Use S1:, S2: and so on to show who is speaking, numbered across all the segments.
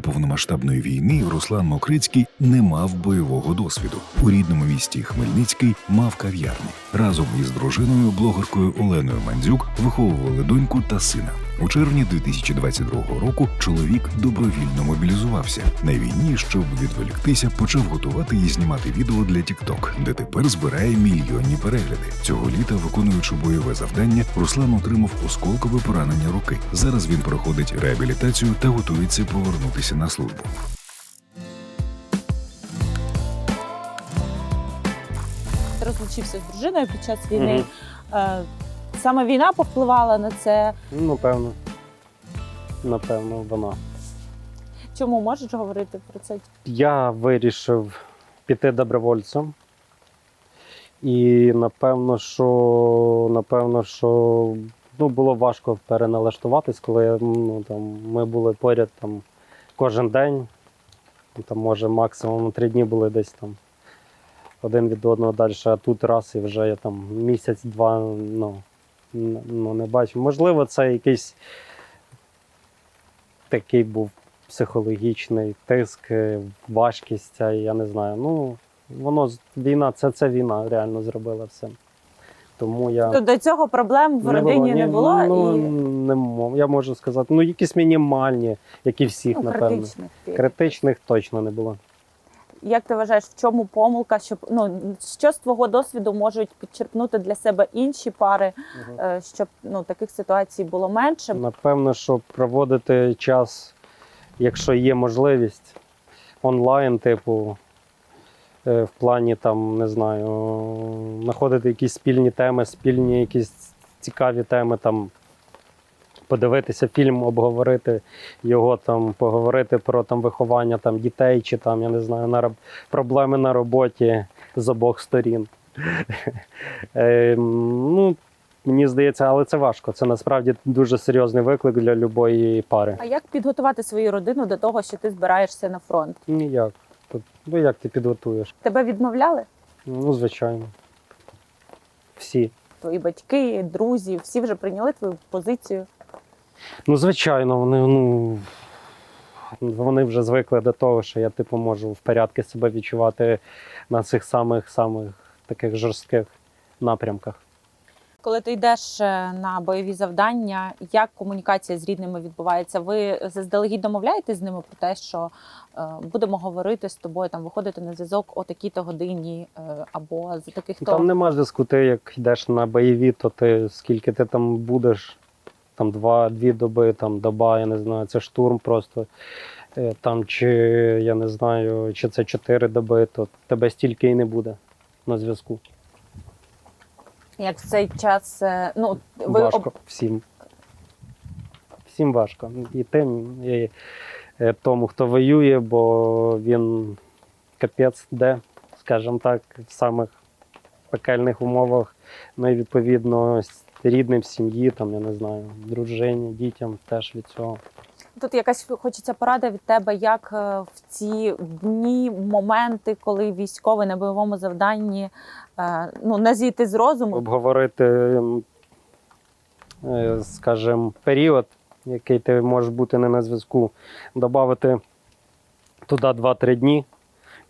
S1: Повномасштабної війни Руслан Мокрицький не мав бойового досвіду. У рідному місті Хмельницький мав кав'ярню. Разом із дружиною, блогеркою Оленою Мандзюк, виховували доньку та сина. У червні 2022 року чоловік добровільно мобілізувався. На війні, щоб відволіктися, почав готувати і знімати відео для TikTok, де тепер збирає мільйонні перегляди. Цього літа, виконуючи бойове завдання, Руслан отримав осколкове поранення руки. Зараз він проходить реабілітацію та готується повернутися на службу.
S2: Розлучився з дружиною під час війни. Е, Саме війна повпливала на це.
S3: Ну, Напевно. Напевно, вона.
S2: Чому можеш говорити про це?
S3: Я вирішив піти добровольцем. І напевно, що напевно, що ну, було важко переналаштуватись, коли ну, там, ми були поряд там, кожен день. Там, може, максимум три дні були десь там один від одного далі, а тут раз і вже я там місяць-два ну, ну, не бачу. Можливо, це якийсь такий був психологічний тиск, е, важкість, я не знаю. Ну, воно війна, це, це війна реально зробила все. Тому я
S2: То до цього проблем в родині
S3: ні,
S2: не було
S3: Ну,
S2: і
S3: не я можу сказати, ну якісь мінімальні, як і всіх,
S2: ну,
S3: напевно.
S2: критичних.
S3: Критичних точно не було.
S2: Як ти вважаєш, в чому помилка? Щоб ну що з твого досвіду можуть підчерпнути для себе інші пари, е, щоб ну таких ситуацій було менше?
S3: Напевно, що проводити час, якщо є можливість, онлайн, типу, е, в плані там, не знаю, знаходити якісь спільні теми, спільні якісь цікаві теми, там, подивитися фільм, обговорити його, там, поговорити про там, виховання там, дітей чи там, я не знаю, на, роб- проблеми на роботі з обох сторін. Е, ну, Мені здається, але це важко. Це насправді дуже серйозний виклик для любої пари.
S2: А як підготувати свою родину до того, що ти збираєшся на фронт?
S3: Ніяк. Ну як ти підготуєш?
S2: Тебе відмовляли?
S3: Ну, звичайно. Всі.
S2: Твої батьки, друзі, всі вже прийняли твою позицію.
S3: Ну, звичайно, вони, ну, вони вже звикли до того, що я типу можу в порядку себе відчувати на цих самих самих таких жорстких напрямках.
S2: Коли ти йдеш е, на бойові завдання, як комунікація з рідними відбувається? Ви заздалегідь домовляєтесь з ними про те, що е, будемо говорити з тобою, там виходити на зв'язок о такій-то годині, е, або за таких то
S3: Там нема зв'язку. Ти як йдеш на бойові, то ти скільки ти там будеш, там два-дві доби, там доба, я не знаю, це штурм просто. Е, Там чи я не знаю, чи це чотири доби, то тебе стільки і не буде на зв'язку.
S2: як в цей час е, ну ви
S3: важко всім. Всім важко. І тим, і е, тому, хто воює, бо він капець де, скажімо так, в самих пекельних умовах, ну і відповідно рідним сім'ї, там, я не знаю, дружині, дітям теж від цього.
S2: тут якась хочеться порада від тебе, як е, в ці дні, моменти, коли військовий на бойовому завданні е, ну не зійти з розуму.
S3: Обговорити, е, скажімо, період, який ти можеш бути не на зв'язку, додати туди 2-3 дні.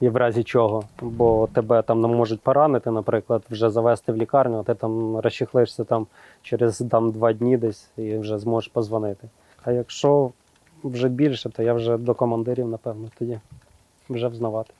S3: І в разі чого, бо тебе там не можуть поранити, наприклад, вже завести в лікарню, а ти там розчехлишся там через там, два дні десь і вже зможеш позвонити. А якщо вже більше, то я вже до командирів, напевно, тоді вже взнавати.